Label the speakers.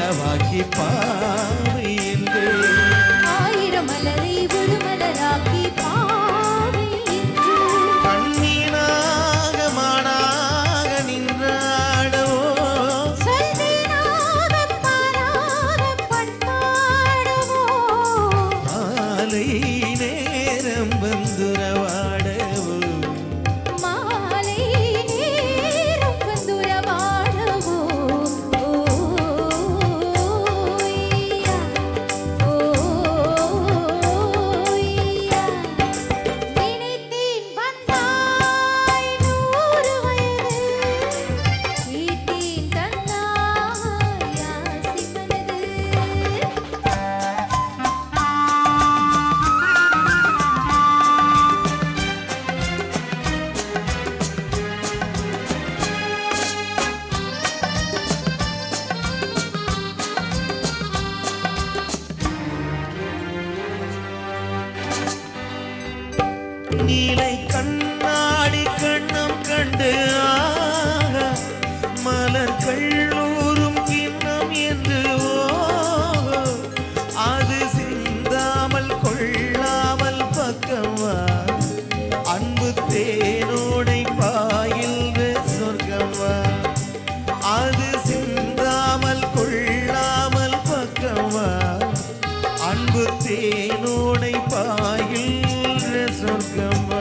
Speaker 1: நிலவாகி பாரு என்றே. நீலை கண்ணாடி கண்ணம் கண்டு ஆக மலர் கல்லூரும் கிண்ணம் என்று அது சிந்தாமல் கொள்ளாமல் பக்கமா அன்பு தேனோடை பாயில் சொர்க்கமா அது சிந்தாமல் கொள்ளாமல் பக்கமா அன்பு தேனோடை
Speaker 2: பாயில்
Speaker 1: trezor gamba